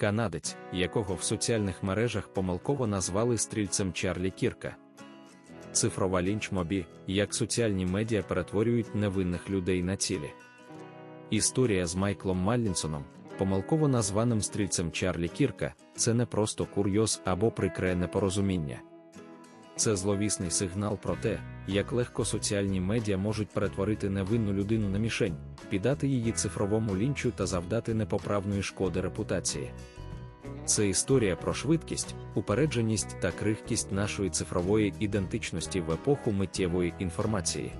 канадець, якого в соціальних мережах помилково назвали стрільцем Чарлі Кірка. Цифрова лінч мобі, як соціальні медіа перетворюють невинних людей на цілі. Історія з Майклом Маллінсоном, помилково названим стрільцем Чарлі Кірка, це не просто курйоз або прикре непорозуміння. Це зловісний сигнал про те, як легко соціальні медіа можуть перетворити невинну людину на мішень, піддати її цифровому лінчу та завдати непоправної шкоди репутації. Це історія про швидкість, упередженість та крихкість нашої цифрової ідентичності в епоху миттєвої інформації.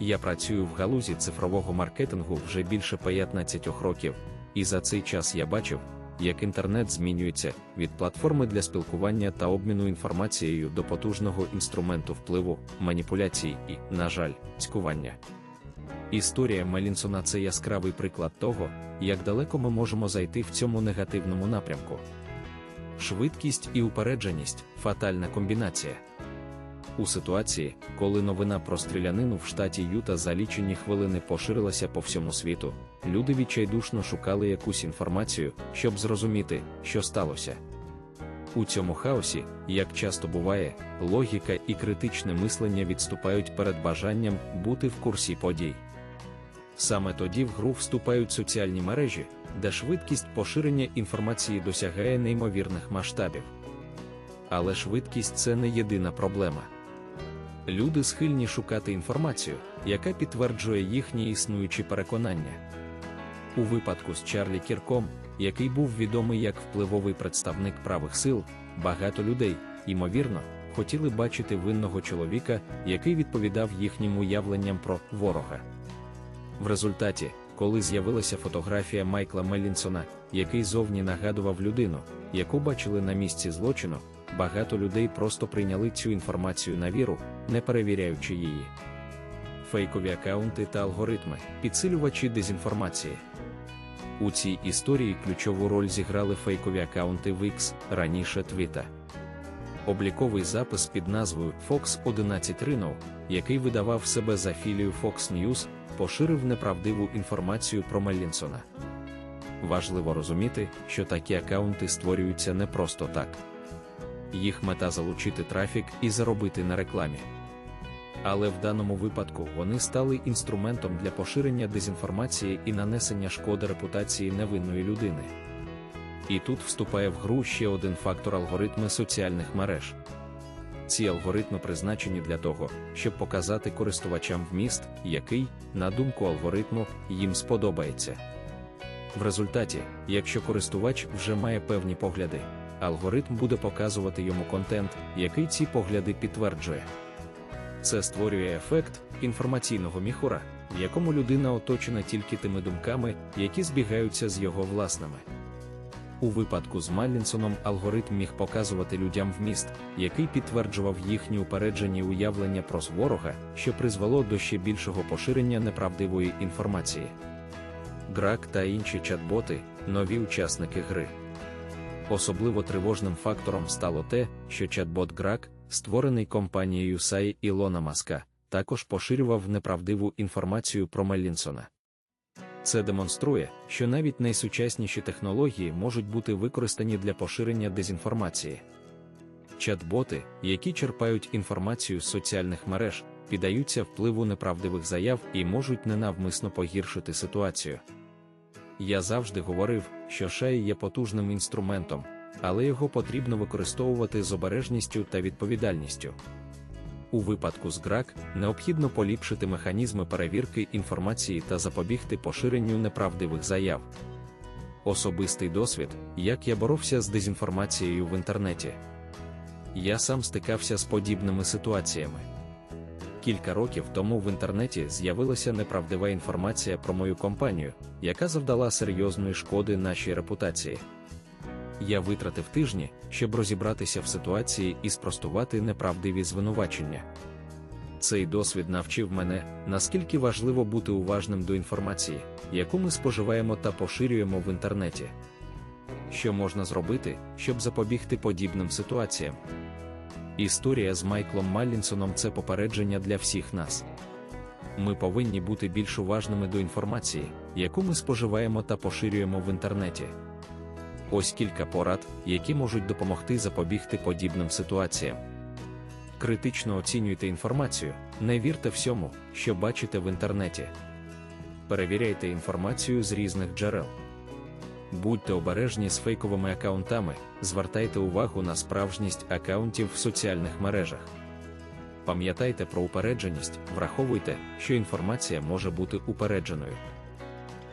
Я працюю в галузі цифрового маркетингу вже більше 15 років, і за цей час я бачив, як інтернет змінюється від платформи для спілкування та обміну інформацією до потужного інструменту впливу, маніпуляцій і, на жаль, цькування. Історія Мелінсона це яскравий приклад того, як далеко ми можемо зайти в цьому негативному напрямку. Швидкість і упередженість фатальна комбінація. У ситуації, коли новина про стрілянину в штаті Юта за лічені хвилини поширилася по всьому світу, люди відчайдушно шукали якусь інформацію, щоб зрозуміти, що сталося. У цьому хаосі, як часто буває, логіка і критичне мислення відступають перед бажанням бути в курсі подій. Саме тоді в гру вступають соціальні мережі, де швидкість поширення інформації досягає неймовірних масштабів. Але швидкість це не єдина проблема. Люди схильні шукати інформацію, яка підтверджує їхні існуючі переконання. У випадку з Чарлі Кірком, який був відомий як впливовий представник правих сил, багато людей, ймовірно, хотіли бачити винного чоловіка, який відповідав їхнім уявленням про ворога. В результаті, коли з'явилася фотографія Майкла Меллінсона, який зовні нагадував людину, яку бачили на місці злочину, багато людей просто прийняли цю інформацію на віру, не перевіряючи її. Фейкові акаунти та алгоритми, підсилювачі дезінформації. У цій історії ключову роль зіграли фейкові акаунти Wix, раніше Твіта. Обліковий запис під назвою Fox 11 Rhino, який видавав себе за філію Fox News, поширив неправдиву інформацію про Меллінсона. Важливо розуміти, що такі акаунти створюються не просто так. Їх мета залучити трафік і заробити на рекламі. Але в даному випадку вони стали інструментом для поширення дезінформації і нанесення шкоди репутації невинної людини. І тут вступає в гру ще один фактор алгоритми соціальних мереж. Ці алгоритми призначені для того, щоб показати користувачам вміст, який, на думку алгоритму, їм сподобається. В результаті, якщо користувач вже має певні погляди, алгоритм буде показувати йому контент, який ці погляди підтверджує. Це створює ефект інформаційного міхура, в якому людина оточена тільки тими думками, які збігаються з його власними. У випадку з Маллінсоном алгоритм міг показувати людям вміст, який підтверджував їхні упереджені уявлення про ворога, що призвело до ще більшого поширення неправдивої інформації. Грак та інші чат-боти нові учасники гри. Особливо тривожним фактором стало те, що чат-бот Грак, створений компанією SAI Ілона Маска, також поширював неправдиву інформацію про Меллінсона. Це демонструє, що навіть найсучасніші технології можуть бути використані для поширення дезінформації. Чат-боти, які черпають інформацію з соціальних мереж, піддаються впливу неправдивих заяв і можуть ненавмисно погіршити ситуацію. Я завжди говорив, що шай є потужним інструментом, але його потрібно використовувати з обережністю та відповідальністю. У випадку з ГРАК необхідно поліпшити механізми перевірки інформації та запобігти поширенню неправдивих заяв. Особистий досвід, як я боровся з дезінформацією в інтернеті. Я сам стикався з подібними ситуаціями. Кілька років тому в інтернеті з'явилася неправдива інформація про мою компанію, яка завдала серйозної шкоди нашій репутації. Я витратив тижні, щоб розібратися в ситуації і спростувати неправдиві звинувачення. Цей досвід навчив мене, наскільки важливо бути уважним до інформації, яку ми споживаємо та поширюємо в інтернеті. Що можна зробити, щоб запобігти подібним ситуаціям? Історія з Майклом Маллінсоном це попередження для всіх нас. Ми повинні бути більш уважними до інформації, яку ми споживаємо та поширюємо в інтернеті. Ось кілька порад, які можуть допомогти запобігти подібним ситуаціям. Критично оцінюйте інформацію, не вірте всьому, що бачите в інтернеті. Перевіряйте інформацію з різних джерел. Будьте обережні з фейковими аккаунтами, звертайте увагу на справжність аккаунтів в соціальних мережах. Пам'ятайте про упередженість, враховуйте, що інформація може бути упередженою.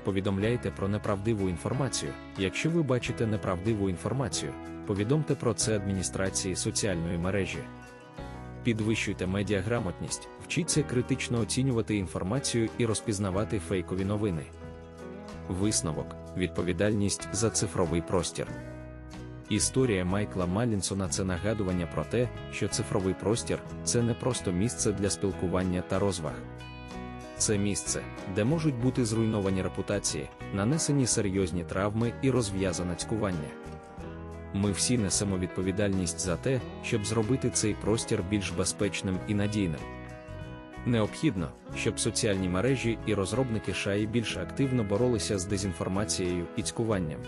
Повідомляйте про неправдиву інформацію. Якщо ви бачите неправдиву інформацію, повідомте про це адміністрації соціальної мережі. Підвищуйте медіаграмотність, вчіться критично оцінювати інформацію і розпізнавати фейкові новини. Висновок відповідальність за цифровий простір. Історія Майкла Малінсона це нагадування про те, що цифровий простір це не просто місце для спілкування та розваг. Це місце, де можуть бути зруйновані репутації, нанесені серйозні травми і розв'язане цькування. Ми всі несемо відповідальність за те, щоб зробити цей простір більш безпечним і надійним. Необхідно, щоб соціальні мережі і розробники шаї більш активно боролися з дезінформацією і цькуванням.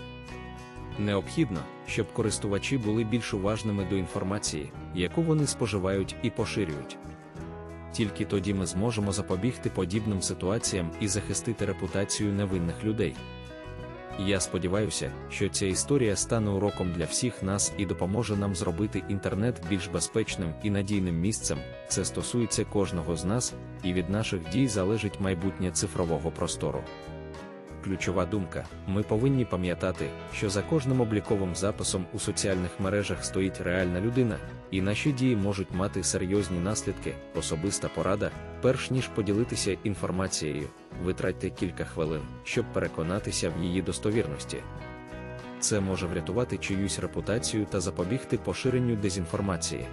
Необхідно, щоб користувачі були більш уважними до інформації, яку вони споживають і поширюють. Тільки тоді ми зможемо запобігти подібним ситуаціям і захистити репутацію невинних людей. Я сподіваюся, що ця історія стане уроком для всіх нас і допоможе нам зробити інтернет більш безпечним і надійним місцем. Це стосується кожного з нас, і від наших дій залежить майбутнє цифрового простору. Ключова думка: ми повинні пам'ятати, що за кожним обліковим записом у соціальних мережах стоїть реальна людина, і наші дії можуть мати серйозні наслідки, особиста порада, перш ніж поділитися інформацією, витратьте кілька хвилин, щоб переконатися в її достовірності. Це може врятувати чиюсь репутацію та запобігти поширенню дезінформації.